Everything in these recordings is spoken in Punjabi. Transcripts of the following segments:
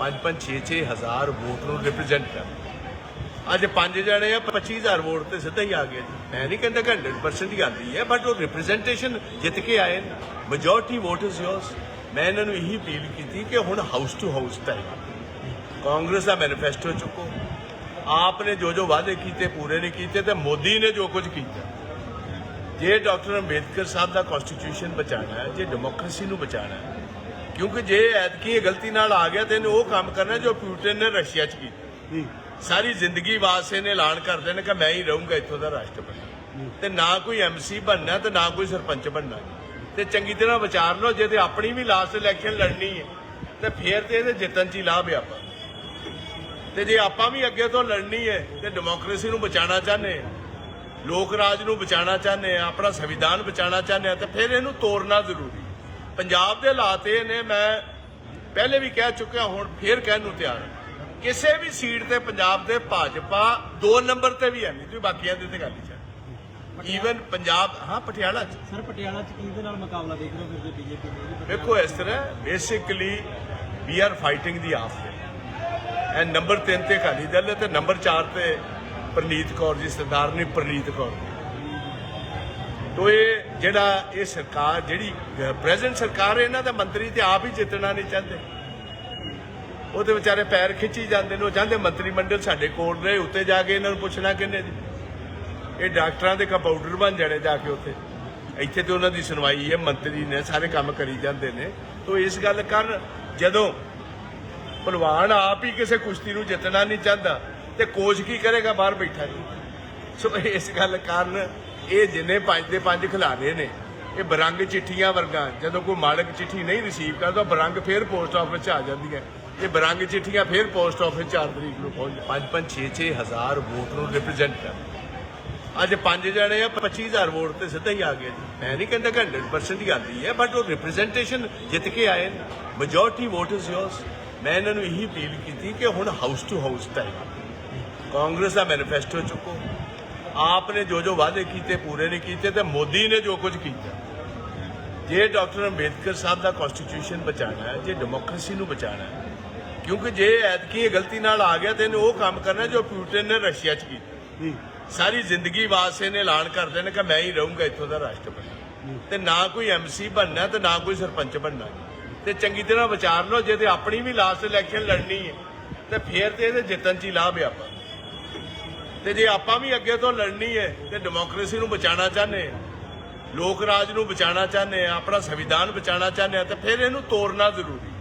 5-5 6-6 ਹਜ਼ਾਰ ਵੋਟ ਨੂੰ ਰਿਪਰੈਜ਼ੈਂਟ ਕਰ ਅੱਜ ਪੰਜ ਜਣੇ ਆ 25000 ਵੋਟ ਤੇ ਸਿੱਧਾ ਹੀ ਆ ਗਏ ਜੀ। ਮੈਂ ਨਹੀਂ ਕਹਿੰਦਾ ਕਿ 100% ਹੀ ਆਉਂਦੀ ਹੈ ਬਟ ਉਹ ਰਿਪਰੈਜ਼ੈਂਟੇਸ਼ਨ ਜਿੱਤ ਕੇ ਆਏ ਨੇ। ਮੈਜੋਰਟੀ ਵੋਟ ਇਜ਼ ਯੋਰਸ ਮੈਂ ਇਹਨਾਂ ਨੂੰ ਇਹੀ ਅਪੀਲ ਕੀਤੀ ਕਿ ਹੁਣ house to house time Congress the manifesto ਚੁੱਕੋ। ਆਪ ਨੇ ਜੋ ਜੋ ਵਾਅਦੇ ਕੀਤੇ, ਪੂਰੇ ਨਹੀਂ ਕੀਤੇ ਤੇ ਮੋਦੀ ਨੇ ਜੋ ਕੁਝ ਕੀਤਾ। ਜੇ ਡਾਕਟਰ ਅੰਬੇਦਕਰ ਸਾਹਿਬ ਦਾ ਕਨਸਟੀਟਿਊਸ਼ਨ ਬਚਾਣਾ ਹੈ, ਜੇ ਡੈਮੋਕ੍ਰੇਸੀ ਨੂੰ ਬਚਾਣਾ ਹੈ ਕਿਉਂਕਿ ਜੇ ਐਤਕੀ ਇਹ ਗਲਤੀ ਨਾਲ ਆ ਗਿਆ ਤੇ ਇਹਨੇ ਉਹ ਕੰਮ ਕਰਨਾ ਜੋ ਪੁਟਿਨ ਨੇ ਰਸ਼ੀਆ 'ਚ ਕੀਤਾ। ਸਾਰੀ ਜ਼ਿੰਦਗੀ ਵਾਸਤੇ ਨੇ ਐਲਾਨ ਕਰਦੇ ਨੇ ਕਿ ਮੈਂ ਹੀ ਰਹੂੰਗਾ ਇੱਥੋਂ ਦਾ ਰਾਸ਼ਟਰਪਤੀ। ਤੇ ਨਾ ਕੋਈ ਐਮਸੀ ਬਣਨਾ ਤੇ ਨਾ ਕੋਈ ਸਰਪੰਚ ਬਣਨਾ। ਤੇ ਚੰਗੀ ਤਰ੍ਹਾਂ ਵਿਚਾਰ ਲਓ ਜੇ ਤੇ ਆਪਣੀ ਵੀ ਲਾਸਟ ਇਲੈਕਸ਼ਨ ਲੜਨੀ ਹੈ ਤੇ ਫੇਰ ਤੇ ਇਹਦੇ ਜਿੱਤਣ 'ਚ ਹੀ ਲਾਭ ਹੈ ਆਪਾਂ। ਤੇ ਜੇ ਆਪਾਂ ਵੀ ਅੱਗੇ ਤੋਂ ਲੜਨੀ ਹੈ ਤੇ ਡੈਮੋਕ੍ਰੇਸੀ ਨੂੰ ਬਚਾਉਣਾ ਚਾਹੁੰਦੇ ਹਾਂ ਲੋਕ ਰਾਜ ਨੂੰ ਬਚਾਉਣਾ ਚਾਹੁੰਦੇ ਆ ਆਪਣਾ ਸੰਵਿਧਾਨ ਬਚਾਉਣਾ ਚਾਹੁੰਦੇ ਆ ਤੇ ਫਿਰ ਇਹਨੂੰ ਤੋੜਨਾ ਜ਼ਰੂਰੀ ਪੰਜਾਬ ਦੇ ਹਾਲਾਤ ਇਹ ਨੇ ਮੈਂ ਪਹਿਲੇ ਵੀ ਕਹਿ ਚੁੱਕਿਆ ਹੁਣ ਫੇਰ ਕਹਿਣ ਨੂੰ ਤਿਆਰ। ਕਿਸੇ ਵੀ ਸੀਟ ਤੇ ਪੰਜਾਬ ਦੇ ਭਾਜਪਾ ਦੋ ਨੰਬਰ ਤੇ ਵੀ ਹੈ ਨਹੀਂ ਤੁਸੀਂ ਬਾਕੀਆਂ ਦੇ ਤੇ ਗੱਲ ਹੀ ਈਵਨ ਪੰਜਾਬ ਹਾਂ ਪਟਿਆਲਾ ਚ। ਸਰ ਪਟਿਆਲਾ ਚ ਕਿਹਦੇ ਨਾਲ ਮੁਕਾਬਲਾ ਦੇਖ ਰਹੇ ਹੋ ਫਿਰ ਬੀਜੇਪੀ ਨੇ ਵੇਖੋ ਇਸ ਤਰ੍ਹਾਂ basically we are fighting the of a number 3 ਤੇ ਅਕਾਲੀ ਦਲ ਤੇ ਨੰਬਰ 4 ਤੇ ਪ੍ਰਨੀਤ ਕੌਰ ਜੀ ਸਰਦਾਰ ਨੇ ਪ੍ਰਨੀਤ ਕੌਰ। ਤੋ ਇਹ ਜਿਹੜਾ ਇਹ ਸਰਕਾਰ, ਜਿਹੜੀ ਪ੍ਰੈਜ਼ੈਂਟ ਸਰਕਾਰ ਇਹਨਾਂ ਦਾ ਮੰਤਰੀ ਤੇ ਆਪ ਹੀ ਜਿੱਤਣਾ ਨਹੀਂ ਚਾਹੁੰਦੇ। ਉਹਦੇ ਵਿਚਾਰੇ ਪੈਰ ਖਿੱਚੀ ਜਾਂਦੇ ਨੇ, ਉਹ ਚਾਹੁੰਦੇ ਮੰਤਰੀ ਮੰਡਲ ਸਾਡੇ ਕੋਲ ਰਹੇ, ਉੱਤੇ ਜਾ ਕੇ ਇਹਨਾਂ ਨੂੰ ਪੁੱਛਣਾ ਕਿੰਨੇ ਜੀ ਇਹ ਡਾਕਟਰਾਂ ਦੇ ਕੰਪਾਊਂਡਰ ਬਣ ਜਾਣੇ ਜਾ ਕੇ ਉੱਥੇ। ਇੱਥੇ ਤੇ ਉਹਨਾਂ ਦੀ ਸੁਣਵਾਈ ਹੈ, ਮੰਤਰੀ ਨੇ ਸਾਰੇ ਕੰਮ ਕਰੀ ਜਾਂਦੇ ਨੇ। ਤੋ ਇਸ ਗੱਲ ਕਰਨ ਜਦੋਂ ਭਲਵਾਨ ਆਪ ਹੀ ਕਿਸੇ ਕੁਸ਼ਤੀ ਨੂੰ ਜਿੱਤਣਾ ਨਹੀਂ ਚਾਹੁੰਦਾ, ਤੇ ਕੋਚ ਕੀ ਕਰੇਗਾ ਬਾਹਰ ਬੈਠਾ ਜੀ? ਸੋ ਇਸ ਗੱਲ ਕਾਰਨ ਇਹ ਜਿੰਨੇ ਪੰਜ ਦੇ ਪੰਜ ਖਿਲਾਰੇ ਨੇ, ਇਹ ਬਰੰਗ ਚਿੱਠੀਆਂ ਵਰਗਾ, ਜਦੋਂ ਕੋਈ ਮਾਲਕ ਚਿੱਠੀ ਨਹੀਂ ਰਿਸੀਵ ਕਰਦਾ ਬਰੰਗ ਫੇਰ ਪੋਸਟ ਆਫਿਸ 'ਚ ਆ ਜਾਂਦੀਆਂ ਇਹ ਬਰੰਗ ਚਿੱਠੀਆਂ ਫੇਰ ਪੋਸਟ ਆਫਿਸ 4 ਤਰੀਕ ਨੂੰ ਪਹੁੰਚ 5-5 6-6 ਹਜ਼ਾਰ ਵੋਟ ਨੂੰ ਰਿਪਰੈਜ਼ੈਂਟ ਕਰ ਅੱਜ ਪੰਜ ਜਣੇ ਆ 25000 ਵੋਟ ਤੇ ਸਿੱਧਾ ਹੀ ਆ ਗਿਆ ਜੀ। ਮੈਂ ਨਹੀਂ ਕਹਿੰਦਾ ਕਿ 100% ਹੀ ਆਉਂਦੀ ਹੈ ਬਟ ਉਹ ਰਿਪਰੈਜ਼ੈਂਟੇਸ਼ਨ ਜਿੱਤ ਕੇ ਆਏ ਮੈਜੋਰਟੀ ਵੋਟ ਇਜ਼ ਯੋਰਸ ਮੈਂ ਇਹਨਾਂ ਨੂੰ ਇਹੀ ਅਪੀਲ ਕੀਤੀ ਕਿ ਹੁਣ house to house time Congress the manifesto ਚੁੱਕੋ। ਆਪ ਨੇ ਜੋ ਜੋ ਵਾਅਦੇ ਕੀਤੇ ਪੂਰੇ ਨਹੀਂ ਕੀਤੇ ਤੇ ਮੋਦੀ ਨੇ ਜੋ ਕੁਝ ਕੀਤਾ ਜੇ ਡਾਕਟਰ ਅੰਬੇਦਕਰ ਸਾਹਿਬ ਦਾ ਕਨਸਟੀਟਿਊਸ਼ਨ ਬਚਾਣਾ ਹੈ ਜੇ ਡੈਮੋਕ੍ਰੇਸੀ ਨੂੰ ਬਚਾਣਾ ਹੈ ਕਿਉਂਕਿ ਜੇ ਐਤਕੀ ਇਹ ਗਲਤੀ ਨਾਲ ਆ ਗਿਆ ਤੇ ਇਹਨੇ ਉਹ ਕੰਮ ਕਰਨਾ ਜੋ ਪੁਟਿਨ ਨੇ ਰਸ਼ੀਆ 'ਚ ਕੀਤਾ ਸਾਰੀ ਜ਼ਿੰਦਗੀ ਵਾਸਤੇ ਨੇ ਐਲਾਨ ਕਰਦੇ ਨੇ ਕਿ ਮੈਂ ਹੀ ਰਹੂੰਗਾ ਇੱਥੋਂ ਦਾ ਰਾਸ਼ਟਰਪਤੀ ਤੇ ਨਾ ਕੋਈ ਐਮਸੀ ਬਣਨਾ ਤੇ ਨਾ ਕੋਈ ਸਰਪੰਚ ਬਣਨਾ ਤੇ ਚੰਗੀ ਤਰ੍ਹਾਂ ਵਿਚਾਰ ਲਓ ਜੇ ਤੇ ਆਪਣੀ ਵੀ ਲਾਸਟ ਇਲੈਕਸ਼ਨ ਲੜਨੀ ਹੈ ਤੇ ਫੇਰ ਤੇ ਇਹਦੇ ਜਿੱਤਣ 'ਚ ਹੀ ਲਾਭ ਹੈ ਆਪਾਂ ਤੇ ਜੇ ਆਪਾਂ ਵੀ ਅੱਗੇ ਤੋਂ ਲੜਨੀ ਹੈ ਤੇ ਡੈਮੋਕ੍ਰੇਸੀ ਨੂੰ ਬਚਾਉਣਾ ਚਾਹੁੰਦੇ ਹਾਂ ਲੋਕ ਰਾਜ ਨੂੰ ਬਚਾਉਣਾ ਚਾਹੁੰਦੇ ਆ ਆਪਣਾ ਸੰਵਿਧਾਨ ਬਚਾਉਣਾ ਚਾਹੁੰਦੇ ਆ ਤੇ ਫਿਰ ਇਹਨੂੰ ਤੋੜਨਾ ਜ਼ਰੂਰੀ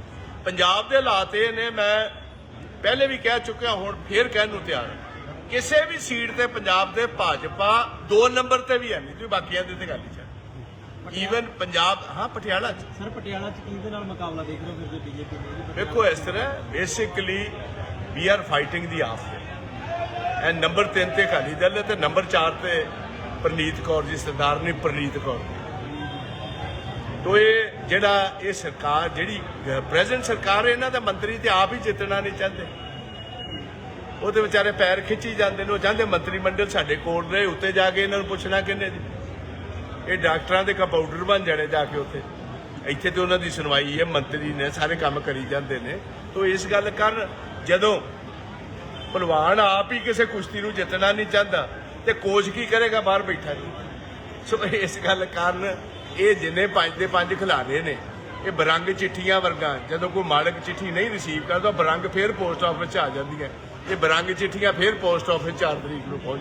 ਪੰਜਾਬ ਦੇ ਹਾਲਾਤ ਇਹ ਨੇ ਮੈਂ ਪਹਿਲੇ ਵੀ ਕਹਿ ਚੁੱਕਿਆ ਹੁਣ ਫੇਰ ਕਹਿਣ ਨੂੰ ਤਿਆਰ। ਕਿਸੇ ਵੀ ਸੀਟ ਤੇ ਪੰਜਾਬ ਦੇ ਭਾਜਪਾ ਦੋ ਨੰਬਰ ਤੇ ਵੀ ਹੈ ਨਹੀਂ ਤੁਸੀਂ ਬਾਕੀਆਂ ਦੇ ਤੇ ਗੱਲ ਹੀ ਛੱਡ ਈਵਨ ਪੰਜਾਬ ਹਾਂ ਪਟਿਆਲਾ ਚ। ਸਰ ਪਟਿਆਲਾ ਚ ਕਿਹਦੇ ਨਾਲ ਮੁਕਾਬਲਾ ਦੇਖ ਰਹੇ ਹੋ ਫਿਰ ਜੇ ਬੀਜੇਪੀ ਨੇ ਵੇਖੋ ਇਸ ਤਰ੍ਹਾਂ basically we are fighting the of a number 3 ਤੇ ਅਕਾਲੀ ਦਲ ਹੈ ਤੇ ਨੰਬਰ 4 ਤੇ ਪ੍ਰਨੀਤ ਕੌਰ ਜੀ ਸਰਦਾਰ ਨੇ ਪ੍ਰਨੀਤ ਕੌਰ ਤੋ ਇਹ ਜਿਹੜਾ ਇਹ ਸਰਕਾਰ ਜਿਹੜੀ ਪ੍ਰੈਜ਼ੈਂਟ ਸਰਕਾਰ ਹੈ, ਇਹਨਾਂ ਦਾ ਮੰਤਰੀ ਤੇ ਆਪ ਹੀ ਜਿੱਤਣਾ ਨਹੀਂ ਚਾਹੁੰਦੇ। ਉਹਦੇ ਵਿਚਾਰੇ ਪੈਰ ਖਿੱਚੀ ਜਾਂਦੇ ਨੇ ਉਹ ਚਾਹੁੰਦੇ ਮੰਤਰੀ ਮੰਡਲ ਸਾਡੇ ਕੋਲ ਰਹੇ ਉੱਤੇ ਜਾ ਕੇ ਇਹਨਾਂ ਨੂੰ ਪੁੱਛਣਾ ਕਿੰਨੇ ਜੀ। ਇਹ ਡਾਕਟਰਾਂ ਦੇ ਕੰਪਾਊਂਡਰ ਬਣ ਜਾਣੇ ਜਾ ਕੇ ਉੱਥੇ। ਇੱਥੇ ਤੇ ਉਹਨਾਂ ਦੀ ਸੁਣਵਾਈ ਹੈ ਮੰਤਰੀ ਨੇ ਸਾਰੇ ਕੰਮ ਕਰੀ ਜਾਂਦੇ ਨੇ। ਤੋ ਇਸ ਗੱਲ ਕਰਨ ਜਦੋਂ ਭਲਵਾਨ ਆਪ ਹੀ ਕਿਸੇ ਕੁਸ਼ਤੀ ਨੂੰ ਜਿੱਤਣਾ ਨਹੀਂ ਚਾਹੁੰਦਾ ਤੇ ਕੋਚ ਕੀ ਕਰੇਗਾ ਬਾਹਰ ਬੈਠਾ ਜੀ? ਸੋ ਇਸ ਗੱਲ ਕਾਰਨ ਇਹ ਜਿੰਨੇ ਪੰਜ ਦੇ ਪੰਜ ਖਿਲਾਰੇ ਨੇ, ਇਹ ਬਰੰਗ ਚਿੱਠੀਆਂ ਵਰਗਾ, ਜਦੋਂ ਕੋਈ ਮਾਲਕ ਚਿੱਠੀ ਨਹੀਂ ਰਿਸੀਵ ਕਰਦਾ ਬਰੰਗ ਫੇਰ ਪੋਸਟ ਆਫਿਸ 'ਚ ਆ ਜਾਂਦੀਆਂ ਇਹ ਬਰੰਗ ਚਿੱਠੀਆਂ ਫੇਰ ਪੋਸਟ ਆਫਿਸ 4 ਤਰੀਕ ਨੂੰ ਪਹੁੰਚ